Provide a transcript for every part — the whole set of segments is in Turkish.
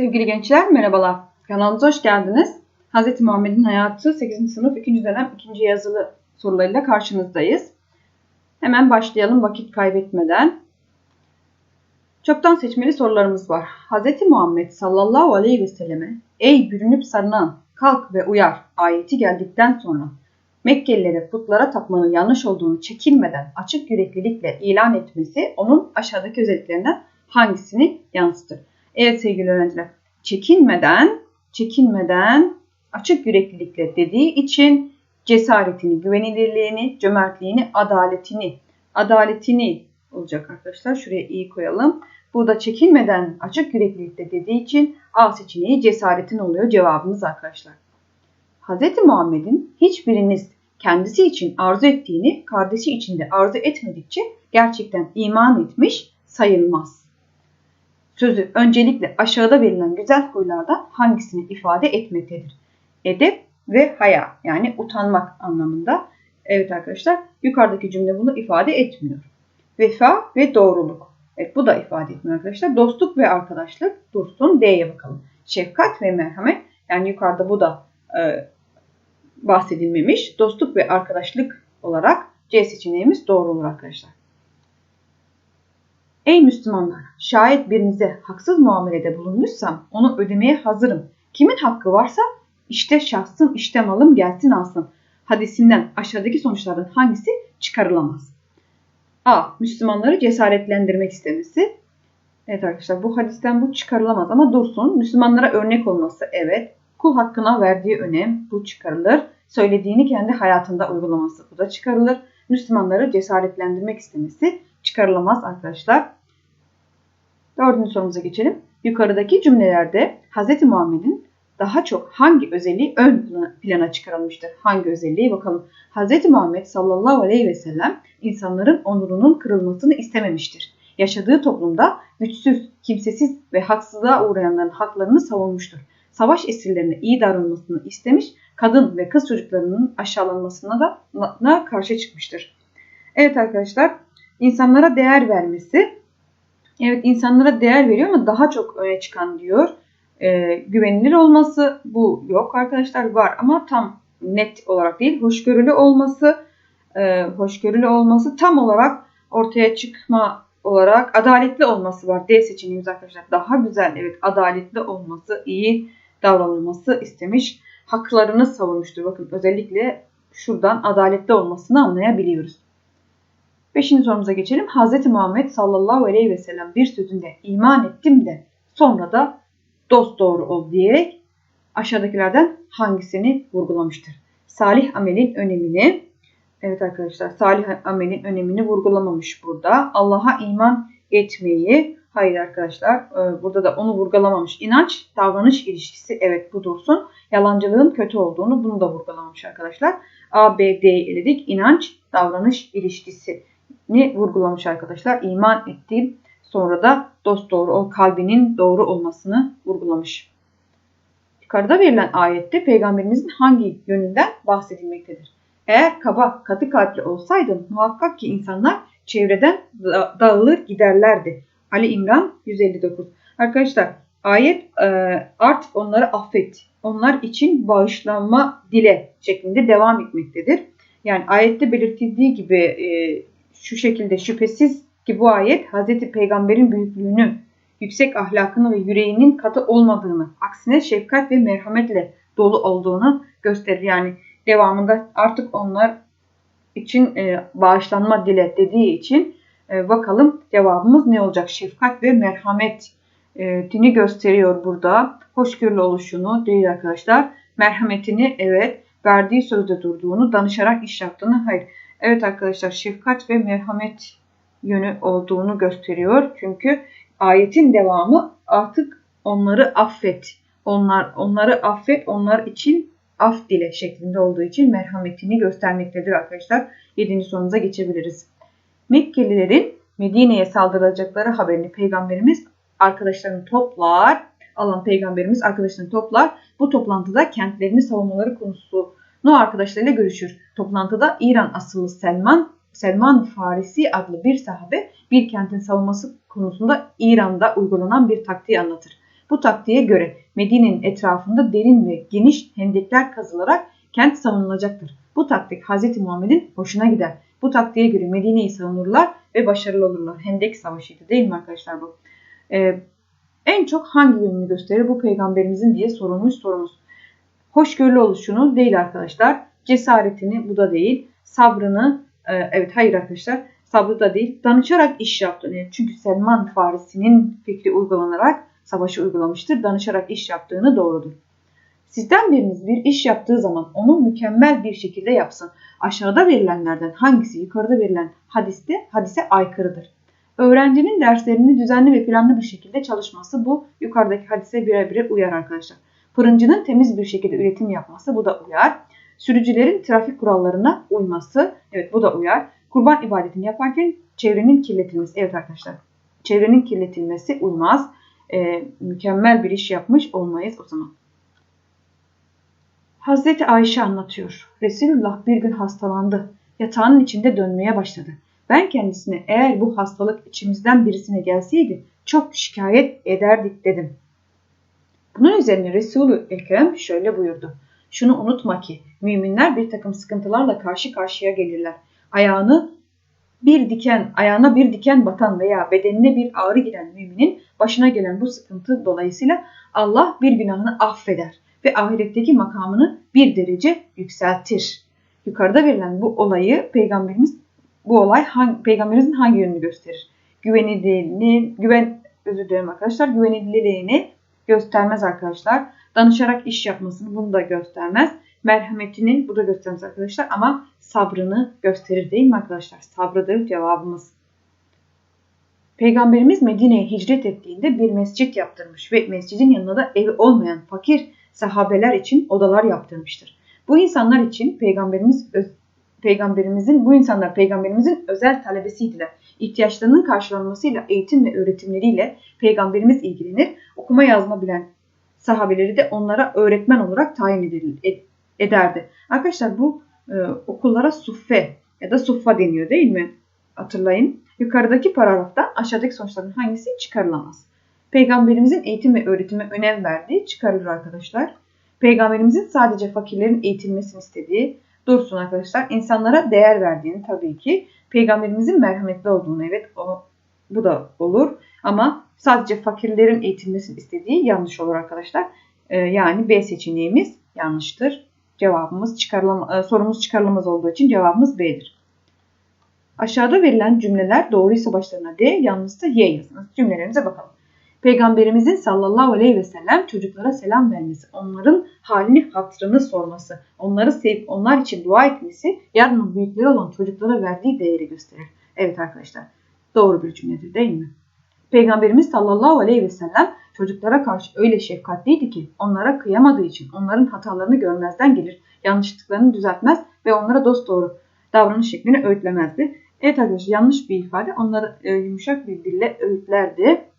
Sevgili gençler merhabalar. Kanalımıza hoş geldiniz. Hz. Muhammed'in hayatı 8. sınıf 2. dönem 2. yazılı sorularıyla karşınızdayız. Hemen başlayalım vakit kaybetmeden. Çoktan seçmeli sorularımız var. Hz. Muhammed sallallahu aleyhi ve selleme Ey bürünüp sarınan kalk ve uyar ayeti geldikten sonra Mekkelilere putlara tapmanın yanlış olduğunu çekinmeden açık yüreklilikle ilan etmesi onun aşağıdaki özelliklerinden hangisini yansıtır? Evet sevgili öğrenciler, çekinmeden, çekinmeden açık yüreklilikle dediği için cesaretini, güvenilirliğini, cömertliğini, adaletini, adaletini olacak arkadaşlar. Şuraya iyi koyalım. Burada çekinmeden açık yüreklilikle dediği için A seçeneği cesaretin oluyor cevabımız arkadaşlar. Hz. Muhammed'in hiçbiriniz kendisi için arzu ettiğini kardeşi için de arzu etmedikçe gerçekten iman etmiş sayılmaz. Sözü öncelikle aşağıda verilen güzel huylarda hangisini ifade etmektedir? Edep ve haya yani utanmak anlamında. Evet arkadaşlar yukarıdaki cümle bunu ifade etmiyor. Vefa ve doğruluk. Evet bu da ifade etmiyor arkadaşlar. Dostluk ve arkadaşlık dursun D'ye bakalım. Şefkat ve merhamet yani yukarıda bu da e, bahsedilmemiş. Dostluk ve arkadaşlık olarak C seçeneğimiz doğru olur arkadaşlar. Ey Müslümanlar! Şayet birinize haksız muamelede bulunmuşsam onu ödemeye hazırım. Kimin hakkı varsa işte şahsım, işte malım gelsin alsın. Hadisinden aşağıdaki sonuçlardan hangisi çıkarılamaz? A. Müslümanları cesaretlendirmek istemesi. Evet arkadaşlar bu hadisten bu çıkarılamaz ama dursun. Müslümanlara örnek olması evet. Kul hakkına verdiği önem bu çıkarılır. Söylediğini kendi hayatında uygulaması bu da çıkarılır. Müslümanları cesaretlendirmek istemesi çıkarılamaz arkadaşlar. Dördüncü sorumuza geçelim. Yukarıdaki cümlelerde Hz. Muhammed'in daha çok hangi özelliği ön plana çıkarılmıştır? Hangi özelliği bakalım. Hz. Muhammed sallallahu aleyhi ve sellem insanların onurunun kırılmasını istememiştir. Yaşadığı toplumda güçsüz, kimsesiz ve haksızlığa uğrayanların haklarını savunmuştur. Savaş esirlerine iyi davranılmasını istemiş, kadın ve kız çocuklarının aşağılanmasına da karşı çıkmıştır. Evet arkadaşlar, insanlara değer vermesi, evet insanlara değer veriyor ama daha çok öne çıkan diyor. E, güvenilir olması bu yok arkadaşlar var ama tam net olarak değil. Hoşgörülü olması, e, hoşgörülü olması tam olarak ortaya çıkma olarak adaletli olması var. D seçeneğimiz arkadaşlar. Daha güzel evet adaletli olması, iyi davranılması istemiş. Haklarını savunmuştur. Bakın özellikle şuradan adaletli olmasını anlayabiliyoruz. Beşinci sorumuza geçelim. Hz. Muhammed sallallahu aleyhi ve sellem bir sözünde iman ettim de sonra da dost doğru ol diyerek aşağıdakilerden hangisini vurgulamıştır? Salih amelin önemini, evet arkadaşlar salih amelin önemini vurgulamamış burada. Allah'a iman etmeyi, hayır arkadaşlar e, burada da onu vurgulamamış. İnanç, davranış ilişkisi evet bu dursun. Yalancılığın kötü olduğunu bunu da vurgulamamış arkadaşlar. A, B, D'yi eledik. İnanç, davranış ilişkisi ni vurgulamış arkadaşlar. İman ettiğim sonra da dost doğru ol kalbinin doğru olmasını vurgulamış. Yukarıda verilen ayette peygamberimizin hangi yönünden bahsedilmektedir? Eğer kaba, katı kalpli olsaydın muhakkak ki insanlar çevreden dağılır giderlerdi. Ali İmran 159. Arkadaşlar ayet e, artık onları affet. Onlar için bağışlanma dile şeklinde devam etmektedir. Yani ayette belirtildiği gibi e, şu şekilde şüphesiz ki bu ayet Hz. Peygamber'in büyüklüğünü, yüksek ahlakını ve yüreğinin katı olmadığını, aksine şefkat ve merhametle dolu olduğunu gösterir. Yani devamında artık onlar için e, bağışlanma dile dediği için e, bakalım cevabımız ne olacak? Şefkat ve merhamet dini gösteriyor burada. Hoşgörülü oluşunu değil arkadaşlar. Merhametini evet verdiği sözde durduğunu, danışarak iş yaptığını hayır. Evet arkadaşlar şefkat ve merhamet yönü olduğunu gösteriyor. Çünkü ayetin devamı artık onları affet. Onlar onları affet, onlar için af dile şeklinde olduğu için merhametini göstermektedir arkadaşlar. 7. sorumuza geçebiliriz. Mekkelilerin Medine'ye saldıracakları haberini peygamberimiz arkadaşlarını toplar. Alan peygamberimiz arkadaşlarını toplar. Bu toplantıda kentlerini savunmaları konusu No arkadaşlarıyla görüşür. Toplantıda İran asıllı Selman, Selman Farisi adlı bir sahabe bir kentin savunması konusunda İran'da uygulanan bir taktiği anlatır. Bu taktiğe göre Medine'nin etrafında derin ve geniş hendekler kazılarak kent savunulacaktır. Bu taktik Hz. Muhammed'in hoşuna gider. Bu taktiğe göre Medine'yi savunurlar ve başarılı olurlar. Hendek savaşıydı değil mi arkadaşlar bu? Ee, en çok hangi yönünü gösterir bu peygamberimizin diye sorulmuş sorumuz. Hoşgörülü oluşunu değil arkadaşlar. Cesaretini bu da değil. Sabrını e, evet hayır arkadaşlar sabrı da değil. Danışarak iş yaptığını. Çünkü Selman Farisi'nin fikri uygulanarak savaşı uygulamıştır. Danışarak iş yaptığını doğrudur. Sizden biriniz bir iş yaptığı zaman onu mükemmel bir şekilde yapsın. Aşağıda verilenlerden hangisi yukarıda verilen hadiste hadise aykırıdır? Öğrencinin derslerini düzenli ve planlı bir şekilde çalışması bu yukarıdaki hadise birebir uyar arkadaşlar. Fırıncının temiz bir şekilde üretim yapması bu da uyar. Sürücülerin trafik kurallarına uyması evet bu da uyar. Kurban ibadetini yaparken çevrenin kirletilmesi evet arkadaşlar. Çevrenin kirletilmesi uymaz. Ee, mükemmel bir iş yapmış olmayız o zaman. Hazreti Ayşe anlatıyor. Resulullah bir gün hastalandı. Yatağının içinde dönmeye başladı. Ben kendisine eğer bu hastalık içimizden birisine gelseydi çok şikayet ederdik dedim. Bunun üzerine Resulü Ekrem şöyle buyurdu. Şunu unutma ki müminler bir takım sıkıntılarla karşı karşıya gelirler. Ayağını bir diken, ayağına bir diken batan veya bedenine bir ağrı giren müminin başına gelen bu sıkıntı dolayısıyla Allah bir günahını affeder ve ahiretteki makamını bir derece yükseltir. Yukarıda verilen bu olayı peygamberimiz bu olay hangi, peygamberimizin hangi yönünü gösterir? Güvenilirliğini, güven özür dilerim arkadaşlar, güvenilirliğini göstermez arkadaşlar. Danışarak iş yapmasını bunu da göstermez. Merhametini bu da göstermez arkadaşlar ama sabrını gösterir değil mi arkadaşlar? Sabrıdır cevabımız. Peygamberimiz Medine'ye hicret ettiğinde bir mescit yaptırmış ve mescidin yanında da evi olmayan fakir sahabeler için odalar yaptırmıştır. Bu insanlar için peygamberimiz peygamberimizin bu insanlar peygamberimizin özel talebesiydiler. İhtiyaçlarının karşılanmasıyla eğitim ve öğretimleriyle peygamberimiz ilgilenir. Okuma yazma bilen sahabeleri de onlara öğretmen olarak tayin ederdi. Arkadaşlar bu e, okullara suffe ya da suffa deniyor değil mi? Hatırlayın. Yukarıdaki paragrafta aşağıdaki sonuçların hangisi çıkarılamaz? Peygamberimizin eğitim ve öğretime önem verdiği çıkarılır arkadaşlar. Peygamberimizin sadece fakirlerin eğitilmesini istediği dursun arkadaşlar. İnsanlara değer verdiğini tabii ki. Peygamberimizin merhametli olduğunu evet o, bu da olur. Ama sadece fakirlerin eğitilmesini istediği yanlış olur arkadaşlar. Ee, yani B seçeneğimiz yanlıştır. Cevabımız çıkarılam e, sorumuz çıkarılamaz olduğu için cevabımız B'dir. Aşağıda verilen cümleler doğruysa başlarına D, yanlışsa Y yazınız. Cümlelerimize bakalım. Peygamberimizin sallallahu aleyhi ve sellem çocuklara selam vermesi, onların halini hatırını sorması, onları sevip onlar için dua etmesi yarının büyükleri olan çocuklara verdiği değeri gösterir. Evet arkadaşlar doğru bir cümledir değil mi? Peygamberimiz sallallahu aleyhi ve sellem çocuklara karşı öyle şefkatliydi ki onlara kıyamadığı için onların hatalarını görmezden gelir, yanlışlıklarını düzeltmez ve onlara dost doğru davranış şeklini öğütlemezdi. Evet arkadaşlar yanlış bir ifade onları e, yumuşak bir dille öğütlerdi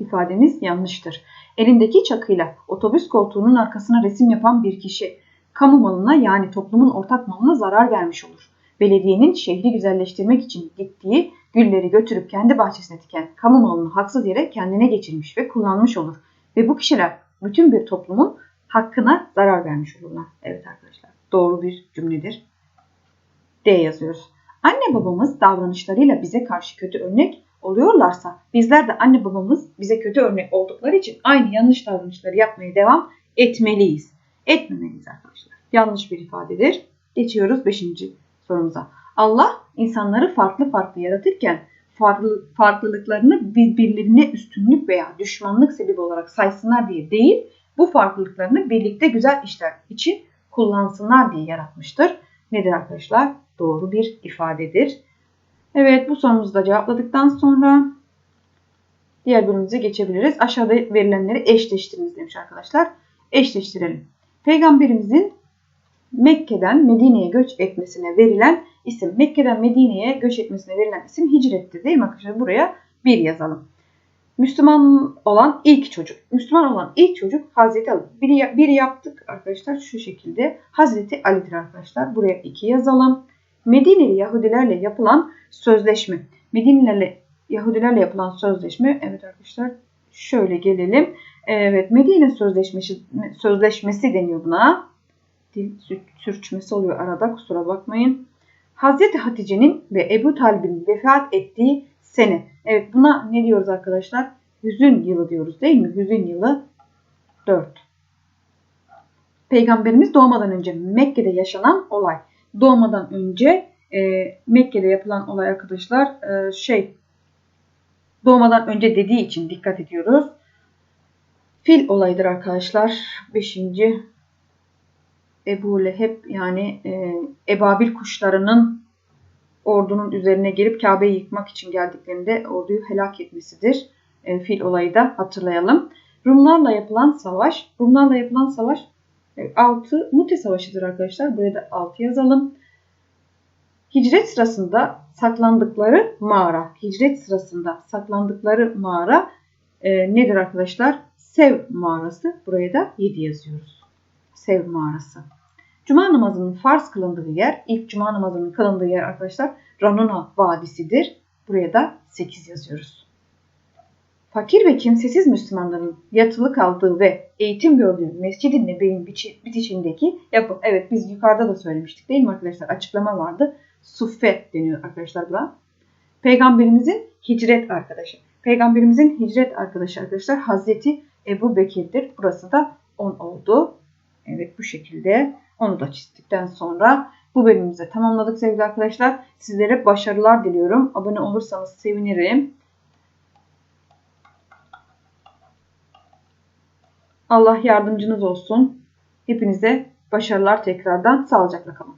ifademiz yanlıştır. Elindeki çakıyla otobüs koltuğunun arkasına resim yapan bir kişi kamu malına yani toplumun ortak malına zarar vermiş olur. Belediyenin şehri güzelleştirmek için diktiği gülleri götürüp kendi bahçesine diken kamu malını haksız yere kendine geçirmiş ve kullanmış olur. Ve bu kişiler bütün bir toplumun hakkına zarar vermiş olurlar. Evet arkadaşlar doğru bir cümledir. D yazıyoruz. Anne babamız davranışlarıyla bize karşı kötü örnek oluyorlarsa bizler de anne babamız bize kötü örnek oldukları için aynı yanlış davranışları yapmaya devam etmeliyiz. Etmemeliyiz arkadaşlar. Yanlış bir ifadedir. Geçiyoruz 5. sorumuza. Allah insanları farklı farklı yaratırken farklı, farklılıklarını birbirlerine üstünlük veya düşmanlık sebebi olarak saysınlar diye değil, bu farklılıklarını birlikte güzel işler için kullansınlar diye yaratmıştır. Nedir arkadaşlar? Doğru bir ifadedir. Evet bu sorumuzu da cevapladıktan sonra diğer bölümümüze geçebiliriz. Aşağıda verilenleri eşleştiriniz demiş arkadaşlar. Eşleştirelim. Peygamberimizin Mekke'den Medine'ye göç etmesine verilen isim. Mekke'den Medine'ye göç etmesine verilen isim hicretti değil mi arkadaşlar? Buraya bir yazalım. Müslüman olan ilk çocuk. Müslüman olan ilk çocuk Hazreti Ali. Biri, biri yaptık arkadaşlar şu şekilde. Hazreti Ali'dir arkadaşlar. Buraya iki yazalım. Medineli Yahudilerle yapılan sözleşme. Medinelilerle Yahudilerle yapılan sözleşme evet arkadaşlar şöyle gelelim. Evet Medine Sözleşmesi, Sözleşmesi deniyor buna. Dil sürçmesi oluyor arada kusura bakmayın. Hazreti Hatice'nin ve Ebu Talib'in vefat ettiği sene. Evet buna ne diyoruz arkadaşlar? Hüzün yılı diyoruz değil mi? Hüzün yılı 4. Peygamberimiz doğmadan önce Mekke'de yaşanan olay. Doğmadan önce e, Mekke'de yapılan olay arkadaşlar e, şey doğmadan önce dediği için dikkat ediyoruz. Fil olayıdır arkadaşlar. Beşinci Ebu Leheb yani e, ebabil kuşlarının ordunun üzerine gelip Kabe'yi yıkmak için geldiklerinde orduyu helak etmesidir. E, fil olayı da hatırlayalım. Rumlarla yapılan savaş, Rumlarla yapılan savaş 6 e, Mute Savaşı'dır arkadaşlar. Buraya da 6 yazalım. Hicret sırasında saklandıkları mağara. Hicret sırasında saklandıkları mağara e, nedir arkadaşlar? Sev mağarası. Buraya da 7 yazıyoruz. Sev mağarası. Cuma namazının farz kılındığı yer, ilk cuma namazının kılındığı yer arkadaşlar Ranuna Vadisi'dir. Buraya da 8 yazıyoruz. Fakir ve kimsesiz Müslümanların yatılı kaldığı ve eğitim gördüğü Mescid-i Nebe'nin bitişindeki yapı. Evet biz yukarıda da söylemiştik değil mi arkadaşlar? Açıklama vardı. Suffe deniyor arkadaşlar buna. Peygamberimizin hicret arkadaşı. Peygamberimizin hicret arkadaşı arkadaşlar Hazreti Ebu Bekir'dir. Burası da 10 oldu. Evet bu şekilde onu da çizdikten sonra bu bölümümüzü tamamladık sevgili arkadaşlar. Sizlere başarılar diliyorum. Abone olursanız sevinirim. Allah yardımcınız olsun. Hepinize başarılar tekrardan. Sağlıcakla kalın.